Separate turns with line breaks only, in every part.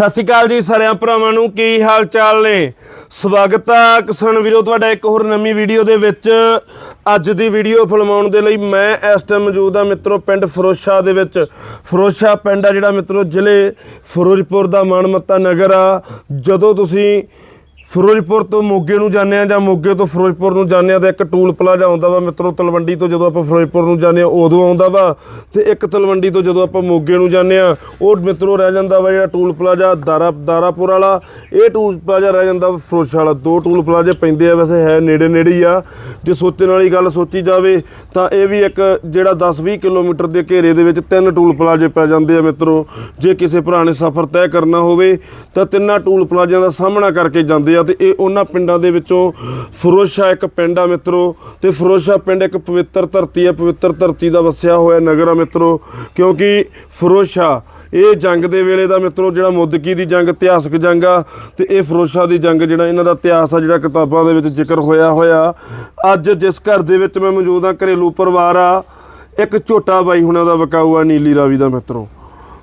ਸਤਿ ਸ਼੍ਰੀ ਅਕਾਲ ਜੀ ਸਾਰਿਆਂ ਭਰਾਵਾਂ ਨੂੰ, ਕੀ ਹਾਲ ਚਾਲ ਨੇ? ਸਵਾਗਤ ਆ ਕਿਸਾਨ ਵੀਰੋ, ਤੁਹਾਡਾ ਇੱਕ ਹੋਰ ਨਵੀਂ ਵੀਡੀਓ ਦੇ ਵਿੱਚ। ਅੱਜ ਦੀ ਵੀਡੀਓ ਫਿਲਮਾਉਣ ਦੇ ਲਈ ਮੈਂ ਇਸ ਟਾਈਮ ਮੌਜੂਦ ਹਾਂ ਮਿੱਤਰੋ, ਪਿੰਡ ਫਿਰੋਜ਼ਸ਼ਾਹ ਦੇ ਵਿੱਚ। ਫਿਰੋਜ਼ਸ਼ਾਹ ਪਿੰਡ ਆ ਜਿਹੜਾ ਮਿੱਤਰੋ, ਜ਼ਿਲ੍ਹੇ ਫਿਰੋਜ਼ਪੁਰ ਦਾ ਮਾਨਮੱਤਾ ਨਗਰ ਆ। ਜਦੋਂ ਤੁਸੀਂ ਫਿਰੋਜ਼ਪੁਰ ਤੋਂ ਮੋਗੇ ਨੂੰ ਜਾਂਦੇ ਆ ਜਾਂ ਮੋਗੇ ਤੋਂ ਫਿਰੋਜ਼ਪੁਰ ਨੂੰ ਜਾਂਦੇ ਆ ਤਾਂ ਇੱਕ ਟੂਲ ਪਲਾਜ਼ਾ ਆਉਂਦਾ ਵਾ ਮਿੱਤਰੋ, ਤਲਵੰਡੀ ਤੋਂ ਜਦੋਂ ਆਪਾਂ ਫਿਰੋਜ਼ਪੁਰ ਨੂੰ ਜਾਂਦੇ ਆ ਉਦੋਂ ਆਉਂਦਾ ਵਾ ਤੇ ਇੱਕ ਤਲਵੰਡੀ ਤੋਂ ਜਦੋਂ ਆਪਾਂ ਮੋਗੇ ਨੂੰ ਜਾਂਦੇ ਆ ਉਹ ਮਿੱਤਰੋ ਰਹਿ ਜਾਂਦਾ ਵਾ ਜਿਹੜਾ ਟੂਲ ਪਲਾਜ਼ਾ ਦਾਰਾ, ਦਾਰਾਪੁਰ ਵਾਲਾ, ਇਹ ਟੂਲ ਪਲਾਜ਼ਾ ਰਹਿ ਜਾਂਦਾ ਵਾ ਫਿਰੋਜ਼ਸ਼ਾਹ ਵਾਲਾ। ਦੋ ਟੂਲ ਪਲਾਜ਼ੇ ਪੈਂਦੇ ਆ ਵੈਸੇ, ਹੈ ਨੇੜੇ ਨੇੜੇ ਹੀ ਆ। ਜੇ ਸੋਚਣ ਵਾਲੀ ਗੱਲ ਸੋਚੀ ਜਾਵੇ ਤਾਂ ਇਹ ਵੀ ਇੱਕ ਜਿਹੜਾ 10-20 ਕਿਲੋਮੀਟਰ ਦੇ ਘੇਰੇ ਦੇ ਵਿੱਚ ਤਿੰਨ ਟੂਲ ਪਲਾਜ਼ੇ ਪੈ ਜਾਂਦੇ ਆ ਮਿੱਤਰੋ। ਜੇ ਕਿਸੇ ਭਰਾ ਨੇ ਸਫ਼ਰ ਤੈਅ ਕਰਨਾ ਹੋਵੇ ਤਾਂ ਤਿੰਨਾਂ ਟੂਲ ਪਲਾਜ਼ਿਆਂ ਦਾ ਸਾਹਮਣਾ ਕਰਕੇ ਜਾਂਦੇ ਆ ਤੇ ਇਹ ਉਹਨਾਂ ਪਿੰਡਾਂ ਦੇ ਵਿੱਚੋਂ ਫਿਰੋਜ਼ਸ਼ਾਹ ਇੱਕ ਪਿੰਡ ਆ ਮਿੱਤਰੋ ਤੇ ਫਿਰੋਜ਼ਸ਼ਾਹ ਪਿੰਡ ਇੱਕ ਪਵਿੱਤਰ ਧਰਤੀ ਆ, ਪਵਿੱਤਰ ਧਰਤੀ ਦਾ ਵਸਿਆ ਹੋਇਆ ਨਗਰ ਆ ਮਿੱਤਰੋ, ਕਿਉਂਕਿ ਫਿਰੋਜ਼ਸ਼ਾਹ ਇਹ ਜੰਗ ਦੇ ਵੇਲੇ ਦਾ ਮਿੱਤਰੋ ਜਿਹੜਾ ਮੁੱਦਕੀ ਦੀ ਜੰਗ, ਇਤਿਹਾਸਕ ਜੰਗ ਆ ਤੇ ਇਹ ਫਿਰੋਜ਼ਸ਼ਾਹ ਦੀ ਜੰਗ ਜਿਹੜਾ ਇਹਨਾਂ ਦਾ ਇਤਿਹਾਸ ਆ, ਜਿਹੜਾ ਕਿਤਾਬਾਂ ਦੇ ਵਿੱਚ ਜ਼ਿਕਰ ਹੋਇਆ ਹੋਇਆ। ਅੱਜ ਜਿਸ ਘਰ ਦੇ ਵਿੱਚ ਮੈਂ ਮੌਜੂਦ ਆ, ਘਰੇਲੂ ਪਰਿਵਾਰ ਆ, ਇੱਕ ਝੋਟਾ ਬਾਈ ਹੁਣਾਂ ਦਾ ਵਕਾਊ ਆ, ਨੀਲੀ ਰਾਵੀ ਦਾ ਮਿੱਤਰੋ।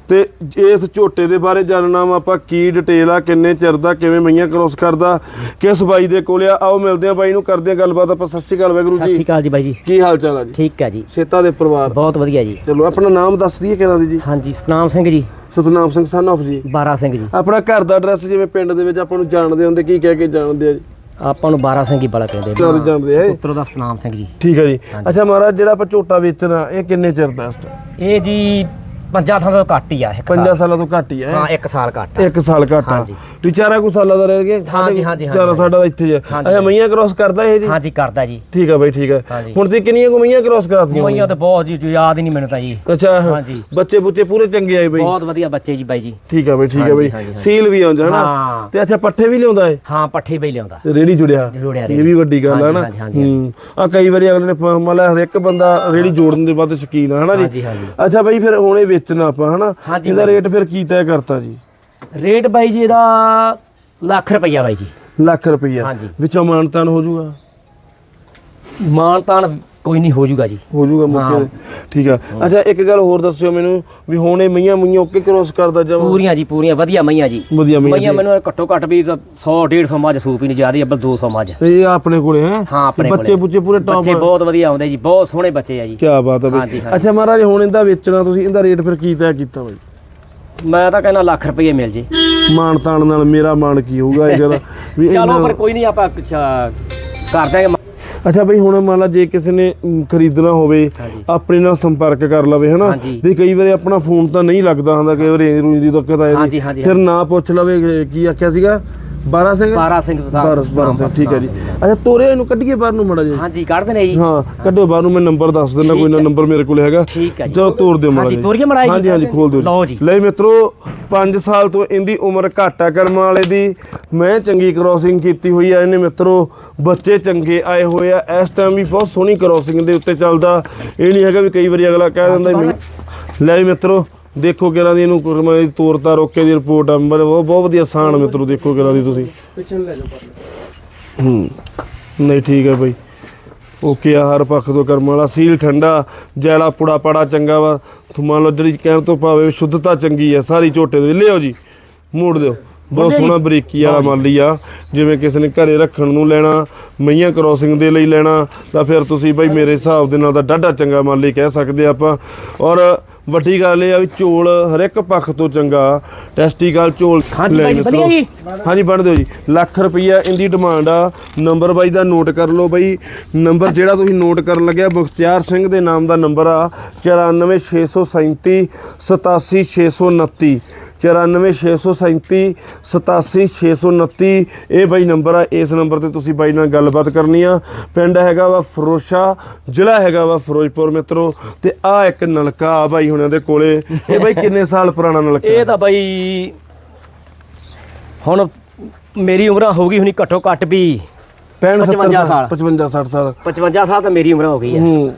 ਤੇ ਇਸ ਝੋਟੇ ਦੇ ਬਾਰੇ ਜਾਣਨਾ ਵਾ ਆਪਾਂ ਕੀ ਡਿਟੇਲ ਆ ਕਿੰਨੇ ਚਿਰ ਦਾ ਕਿਵੇਂ ਮਈਆਂ ਕ੍ਰੋਸ ਕਰਦਾ ਕਿਸ ਬਾਈ ਦੇ ਕੋਲ ਆ। ਆਓ ਮਿਲਦੇ ਆ ਬਾਈ ਨੂੰ ਕਰਦੇ ਆ ਗੱਲਬਾਤ ਆਪਾਂ। ਸਤਿ ਸ਼੍ਰੀ ਅਕਾਲ ਵਾਹਿਗੁਰੂ
ਸਤਿ ਸ਼੍ਰੀ
ਜੀ
ਅਕਾਲ ਜੀ ਬਾਈ ਜੀ।
ਕੀ ਹਾਲ ਚਾਲ ਆ ਜੀ?
ਠੀਕ ਹੈ ਜੀ।
ਸੇਤਾ ਦੇ ਪਰਿਵਾਰ।
ਬਹੁਤ ਵਧੀਆ ਜੀ।
ਚਲੋ ਆਪਣਾ ਨਾਮ ਦੱਸ ਦਈਏ ਕਿਹਨਾਂ ਦੀ ਜੀ?
ਹਾਂਜੀ ਸਤਨਾਮ ਸਿੰਘ ਜੀ।
ਸਤਨਾਮ ਸਿੰਘ ਸਨ of ਜੀ।
ਬਾਰਾ ਸਿੰਘ ਜੀ।
ਆਪਣਾ ਘਰ ਦਾ ਐਡਰੈਸ ਜਿਵੇਂ ਪਿੰਡ ਦੇ ਵਿੱਚ ਆਪਾਂ ਨੂੰ ਜਾਣਦੇ ਹੁੰਦੇ ਕੀ ਕਹਿ ਕੇ ਜਾਣਦੇ ਆ ਜੀ?
ਆਪਾਂ ਨੂੰ ਬਾਰਾ ਸਿੰਘ ਹੀ ਬੜਾ ਕਹਿੰਦੇ
ਚਲ ਜਾਣਦੇ ਆ
ਪੁੱਤਰ ਦਾ ਸਤਨਾਮ ਸਿੰਘ ਜੀ।
ਠੀਕ ਹੈ ਜੀ। ਅੱਛਾ ਮਹਾਰਾਜ ਜਿਹੜਾ ਆਪਾਂ ਝੋਟਾ ਵੇਚਣਾ ਇਹ ਕਿੰਨੇ ਚਿਰ ਦਾ?
ਇਹ ਜੀ ਪੰਜਾਂ ਥਾਂ ਤੋਂ ਘੱਟ ਹੀ ਆ ਇੱਕ
ਪੰਜਾਂ
ਸਾਲ
ਸਾਲਾਂ ਤੋਂ ਘੱਟ ਹੀ ਹੈ
ਹਾਂ ਇੱਕ ਸਾਲ ਘੱਟ ਆ।
ਇੱਕ ਸਾਲ ਘੱਟ ਆ
ਹਾਂਜੀ।
ਵਿਚਾਰਾ ਕੋ ਸਾਲਾਂ ਦਾ ਰਹਿ ਗਿਆ
ਹਾਂਜੀ, ਹਾਂਜੀ,
ਚਲੋ
ਹਾਂਜੀ।
ਸਾਡਾ ਤਾਂ ਇੱਥੇ ਹੀ ਆ
ਹਾਂਜੀ।
ਅੱਛਾ ਮਈਆਂ ਕ੍ਰੋਸ ਕਰਦਾ ਇਹ ਜੀ
ਹਾਂਜੀ ਕਰਦਾ ਜੀ
ਠੀਕ ਆ ਬਾਈ ਠੀਕ ਆ
ਹਾਂਜੀ।
ਹੁਣ ਤੇ ਕਿੰਨੀਆਂ ਕੋ ਮਈਆਂ ਕ੍ਰੋਸ ਕਰਾਤੀਆਂ
ਮਈਆਂ ਤੇ ਬਹੁਤ ਜੀ ਜੋ ਯਾਦ ਹੀ ਨਹੀਂ ਮੈਨੂੰ ਤਾਂ ਜੀ
ਅੱਛਾ
ਹਾਂਜੀ।
ਬੱਚੇ ਬੁੱਚੇ ਪੂਰੇ ਚੰਗੇ ਆਏ ਬਾਈ
ਬਹੁਤ ਵਧੀਆ ਬੱਚੇ ਜੀ ਬਾਈ ਜੀ
ਠੀਕ ਆ ਬਾਈ ਠੀਕ ਆ ਬਾਈ
ਹਾਂਜੀ, ਹਾਂਜੀ।
ਸੀਲ ਵੀ ਆਉਂਦਾ ਨਾ
ਹਾਂ।
ਤੇ ਅੱਛਾ ਪੱਠੇ ਵੀ ਲਿਆਉਂਦਾ ਏ
ਹਾਂ ਪੱਠੇ ਬਈ ਲਿਆਉਂਦਾ
ਰੇੜੀ ਜੁੜਿਆ
ਜੁੜਿਆ
ਇਹ। ਵੀ ਵੱਡੀ ਗੱਲ ਆ
ਹਾਂਜੀ,
ਨਾ
ਹਾਂਜੀ, ਹਾਂਜੀ।
ਹੂੰ ਆ ਕਈ ਵਾਰੀ ਅਗਲੇ ਨੇ ਪ- ਮੰਨ ਲਾ ਹਰ ਇੱਕ ਬੰਦਾ ਰੇੜੀ ਜੋੜਨ ਦੇ ਵੱਧ ਸ਼ਕੀਨ ਆ ਹਨਾ ਜੀ
ਹਾਂਜੀ, ਹਾਂਜੀ।
ਅੱਛਾ ਬਾਈ ਫਿਰ ਹੁਣ ਇਹ ਵੇਚਣਾ ਆਪਾਂ ਹਨਾ?
ਹਾਂਜੀ,
ਇਹਦਾ ਰੇਟ ਫਿਰ ਕੀ ਤੈਅ ਕਰਤਾ ਜੀ?
ਰੇਟ ਬਾਈ ਜੀ ਇਹਦਾ ਲੱਖ ਰੁਪਈਆ ਬਾਈ ਜੀ।
ਲੱਖ ਰੁਪਈਆ।
ਹਾਂਜੀ। ਵਿੱਚੋਂ
ਮਾਨਤਾਨ ਹੋ ਜਾਊਗਾ?
ਮਾਨ ਤਾਨ ਕੋਈ ਨਹੀਂ ਹੋ ਜੂਗਾ ਜੀ।
ਹੋ ਜਾਊਗਾ ਮੌਕੇ
ਹਾਂ।
ਠੀਕ ਆ। ਅੱਛਾ ਇੱਕ ਗੱਲ ਹੋਰ ਦੱਸਿਓ ਮੈਨੂੰ ਵੀ ਹੁਣ ਇਹ ਮਈਆਂ ਮਈਆਂ ਓਕੇ ਕ੍ਰੋਸ ਕਰਦਾ ਜਮਾ?
ਪੂਰੀਆਂ ਜੀ ਪੂਰੀਆਂ ਵਧੀਆ ਮਈਆਂ ਜੀ।
ਵਧੀਆ ਮਈਆਂ
ਮਈਆਂ ਮੈਨੂੰ ਘੱਟੋ ਘੱਟ ਵੀ 100 150 ਮੱਝ ਸੂਪ ਹੀ ਨਹੀਂ ਜਾਂਦੀ ਅੱਬਲ 200 ਮੱਝ।
ਤੇ ਇਹ ਆਪਣੇ ਕੋਲੇ ਹੈ?
ਹਾਂ ਆਪਣੇ
ਬੱਚੇ
ਕੋਲੇ।
ਬੁੱਚੇ ਪੂਰੇ ਟੌਪ
ਬੱਚੇ ਬਹੁਤ ਵਧੀਆ ਆਉਂਦੇ ਜੀ ਬਹੁਤ ਸੋਹਣੇ ਬੱਚੇ ਆ ਜੀ।
ਕੀ ਬਾਤ ਹੈ
ਹਾਂਜੀ,
ਬਈ।
ਹਾਂਜੀ।
ਅੱਛਾ ਮਹਾਰਾਜ ਹੁਣ ਇਹਦਾ ਵੇਚਣਾ ਤੁਸੀਂ ਇਹਦਾ ਰੇਟ ਫਿਰ ਕੀ ਤੈਅ ਕੀਤਾ ਬਈ?
ਮੈਂ ਤਾਂ ਕਹਿੰਦਾ ਲੱਖ ਰੁਪਏ ਮਿਲ ਜੇ।
ਮਾਨ ਤਾਨ ਨਾਲ ਮੇਰਾ ਮਾਨ ਕੀ ਹੋਊਗਾ ਇਹ ਗੱਲ ਵੀ
ਚਲੋ
ਇੰਨਾ-
ਪਰ ਕੋਈ ਨਹੀਂ ਆਪਾਂ ਕੁਛ, ਅਹ, ਕਰ ਦਾਂਗੇ
ਅੱਛਾ ਬਈ ਹੁਣ ਮੰਨ ਲਾ ਜੇ ਕਿਸੇ ਨੇ ਖਰੀਦਣਾ ਹੋਵੇ
ਹਾਂਜੀ।
ਆਪਣੇ ਨਾਲ ਸੰਪਰਕ ਕਰ ਲਵੇ ਹਨਾ
ਹਾਂਜੀ।
ਤੇ ਕਈ ਵਾਰੀ ਆਪਣਾ ਫੋਨ ਤਾਂ ਨਹੀਂ ਲੱਗਦਾ ਹੁੰਦਾ ਕਈ ਵਾਰੀ ਰੇਂਜ ਰੂੰਜ ਦੀ ਦਿੱਕਤ ਆ
ਹਾਂਜੀ, ਹਾਂਜੀ,
ਫਿਰ ਨਾ ਪੁੱਛ ਲਵੇ ਕਿ ਕੀ ਆਖਿਆ ਸੀਗਾ 12 ਸਿੰਘ?
12 ਸਿੰਘ ਤੋਂ
12 12 ਸਿੰਘ ਠੀਕ ਹੈ ਜੀ। ਅੱਛਾ ਤੋਰੇ ਇਹਨੂੰ ਕੱਢੀਏ ਬਾਹਰ ਨੂੰ ਮੜਾ ਜੀ
ਹਾਂਜੀ ਕੱਢਦੇ ਨੇ ਜੀ।
ਹਾਂ ਕੱਢੋ ਬਾਹਰ ਨੂੰ ਮੈਂ ਨੰਬਰ ਦੱਸ ਦਿੰਦਾ ਕੋਈ ਨਾ ਨੰਬਰ ਮੇਰੇ ਕੋਲ ਹੈਗਾ। ਚਲੋ ਤੋੜ ਦਿਓ ਮਾੜਾ ਜੀ
ਤੋਰੀਏ ਮਾੜਾ ਜੀ।
ਹਾਂਜੀ ਹਾਂਜੀ ਖੋਲ ਦਿਓ
ਲਓ ਜੀ।
ਲੈ ਮਿੱਤਰੋ 5 ਸਾਲ ਤੋਂ ਇਹਦੀ ਉਮਰ ਘੱਟ ਆ ਕਰਮ ਵਾਲੇ ਦੀ। ਮੈਂ ਚੰਗੀ ਕ੍ਰੋਸਿੰਗ ਕੀਤੀ ਹੋਈ ਆ ਇਹਨੇ ਮਿੱਤਰੋ। ਬੱਚੇ ਚੰਗੇ ਆਏ ਹੋਏ ਆ। ਇਸ ਟਾਈਮ ਵੀ ਬਹੁਤ ਸੋਹਣੀ ਕ੍ਰੋਸਿੰਗ ਦੇ ਉੱਤੇ ਚੱਲਦਾ। ਇਹ ਨਹੀਂ ਹੈਗਾ ਵੀ ਕਈ ਵਾਰੀ ਅਗਲਾ ਕਹਿ ਦਿੰਦਾ ਲੈ ਮਿੱਤਰੋ ਦੇਖੋ ਕਿਹੜਾ ਦੀ ਇਹਨੂੰ ਕਰਮਾਂ ਦੀ ਤੋਰਤਾ ਰੋਕੇ ਦੀ ਰਿਪੋਰਟ ਆ ਬਹੁਤ ਬਹੁਤ ਵਧੀਆ ਆਸਾਨ ਮਿੱਤਰੋ ਦੇਖੋ ਕਿਹੜਾ ਦੀ ਤੁਸੀਂ। ਹੂੰ ਨਹੀਂ ਠੀਕ ਹੈ ਬਈ। ਓਕੇ ਆ ਹਰ ਪੱਖ ਤੋਂ ਕਰਮ ਵਾਲਾ ਸੀਲ ਠੰਡਾ ਜੈਲਾ ਪੁੜਾ ਪੜਾ ਚੰਗਾ ਵਾ। ਤੂੰ ਮੰਨ ਲਓ ਜਿਹੜੀ ਕਹਿਣ ਤੋਂ ਭਾਵੇਂ ਸ਼ੁੱਧਤਾ ਚੰਗੀ ਆ ਸਾਰੀ ਝੋਟੇ ਦੇ ਲਿਓ ਜੀ ਮੋੜ ਦਿਓ। ਬਹੁਤ ਸੋਹਣਾ ਬਰੀਕੀ ਵਾਲਾ ਮਾਲੀ ਆ। ਜਿਵੇਂ ਕਿਸੇ ਨੇ ਘਰੇ ਰੱਖਣ ਨੂੰ ਲੈਣਾ ਮਈਆਂ ਕ੍ਰੋਸਿੰਗ ਦੇ ਲਈ ਲੈਣਾ ਤਾਂ ਫਿਰ ਤੁਸੀਂ ਬਈ ਮੇਰੇ ਹਿਸਾਬ ਦੇ ਨਾਲ ਤਾਂ ਡਾਢਾ ਚੰਗਾ ਮਾਲੀ ਕਹਿ ਸਕਦੇ ਆਪਾਂ। ਔਰ ਵੱਡੀ ਗੱਲ ਇਹ ਆ ਵੀ ਝੋਲ ਹਰ ਇੱਕ ਪੱਖ ਤੋਂ ਚੰਗਾ। ਟੈਸਟੀਕਲ ਝੋਲ
ਹਾਂਜੀ
ਬਣ ਦਿਓ ਜੀ। ਲੱਖ ਰੁਪਈਆ ਇਹਦੀ ਡਿਮਾਂਡ ਆ। ਨੰਬਰ ਬਾਈ ਦਾ ਨੋਟ ਕਰ ਲਓ ਬਾਈ। ਨੰਬਰ ਜਿਹੜਾ ਤੁਸੀਂ ਨੋਟ ਕਰਨ ਲੱਗਿਆ ਮੁਖਤਿਆਰ ਸਿੰਘ ਦੇ ਨਾਮ ਦਾ ਨੰਬਰ ਆ। 94637 87629 94637 87629 ਇਹ ਬਾਈ ਨੰਬਰ ਆ ਇਸ ਨੰਬਰ ਤੇ ਤੁਸੀਂ ਬਾਈ ਨਾਲ ਗੱਲਬਾਤ ਕਰਨੀ ਆ। ਪਿੰਡ ਹੈਗਾ ਵਾ ਫਰੋਸ਼ਾ ਜ਼ਿਲ੍ਹਾ ਹੈਗਾ ਵਾ ਫਿਰੋਜ਼ਪੁਰ ਮਿੱਤਰੋ। ਤੇ ਆ ਇੱਕ ਨਲਕਾ ਆ ਬਾਈ ਹੁਣਾਂ ਦੇ ਕੋਲੇ। ਇਹ ਬਾਈ ਕਿੰਨੇ ਸਾਲ ਪੁਰਾਣਾ ਨਲਕਾ?
ਇਹ ਤਾਂ ਬਾਈ ਹੁਣ ਮੇਰੀ ਉਮਰ ਹੋ ਗਈ ਹੁਣੀ ਘੱਟੋ ਘੱਟ ਵੀ
65
55 ਸਾਲ।
55 60 ਸਾਲ।
55 ਸਾਲ ਤਾਂ ਮੇਰੀ ਉਮਰ ਹੋ ਗਈ ਹੈ।
ਹੂੰ।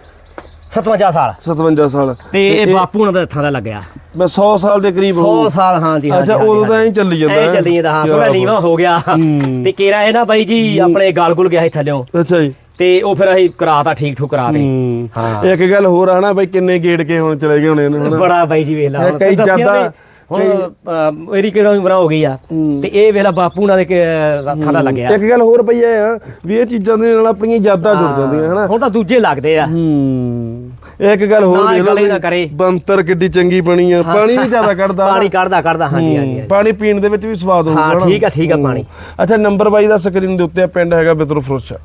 57 ਸਾਲ।
57 ਸਾਲ।
ਤੇ ਇਹ ਬਾਪੂ ਨਾਲ ਤਾਂ ਇੱਥਾਂ ਦਾ ਲੱਗਿਆ।
ਮੈਂ 100 ਸਾਲ ਦੇ ਕਰੀਬ
100
ਹੋਊ।
ਸਾਲ ਹਾਂ ਜੀ ਹਾਂ
ਅੱਛਾ ਉਦੋਂ ਤਾਂ। ਐਂ ਚੱਲੀ ਜਾਂਦਾ
ਐਂ ਚੱਲੀ ਜਾਂਦਾ ਹਾਂ ਥੋੜਾ। ਨੀਵਾ ਹੋ ਗਿਆ। ਤੇ ਕੇਰਾ ਇਹ ਨਾ ਬਾਈ ਜੀ ਆਪਣੇ ਗਾਲ ਗੁਲ ਗਿਆ ਸੀ ਥੱਲਿਓਂ।
ਅੱਛਾ ਜੀ।
ਤੇ ਉਹ ਫਿਰ ਅਸੀਂ ਕਰਾਤਾ ਠੀਕ ਠੂਕ ਕਰਾ ਦੇ
ਹੂੰ। ਇੱਕ ਗੱਲ ਹੋਰ ਆ ਨਾ ਬਈ ਕਿੰਨੇ ਗੇੜ ਕੇ ਹੁਣ ਚਲੇ ਗਏ ਹੋਣੇ ਨੇ ਹਨਾ।
ਬੜਾ ਬਾਈ ਜੀ ਵੇਖ ਲਾ
ਕਈ ਜ਼ਿਆਦਾ
ਹੁਣ ਮੇਰੀ ਕਿਹੜਾ ਉਮਰਾਂ ਹੋ ਗਈ ਆ। ਤੇ ਇਹ ਵੇਲਾ ਬਾਪੂ ਨਾਲ ਦੇ ਖਾਦਾ ਲੱਗਿਆ।
ਇੱਕ ਗੱਲ ਹੋਰ ਪਈ ਆ ਵੀ ਇਹ ਚੀਜ਼ਾਂ ਦੇ ਨਾਲ ਆਪਣੀਆਂ ਯਾਦਾਂ ਜੁੜ ਜਾਂਦੀਆਂ ਹਨਾ?
ਹੁਣ ਤਾਂ ਦੂਜੇ ਲੱਗਦੇ ਆ।
ਹੂੰ। ਇੱਕ ਗੱਲ ਹੋਰ ਦੇਖ ਲਓ। ਬੰਤਰ ਕਿੱਡੀ ਚੰਗੀ ਬਣੀ ਆ ਪਾਣੀ ਵੀ ਜ਼ਿਆਦਾ ਕੱਢਦਾ
ਪਾਣੀ ਕੱਢਦਾ ਕੱਢਦਾ ਹਾਂਜੀ ਹਾਂਜੀ
ਪਾਣੀ ਪੀਣ ਦੇ ਵਿੱਚ ਵੀ ਸਵਾਦ ਹੋਊਗਾ
ਹਾਂ? ਠੀਕ ਆ ਠੀਕ ਆ ਪਾਣੀ।
ਅੱਛਾ ਨੰਬਰ ਬਾਈ ਦਾ ਸਕਰੀਨ ਦੇ ਉੱਤੇ ਪਿੰਡ ਹੈਗਾ ਬਿਤਰੋ ਫਰੋਸ਼ਾ।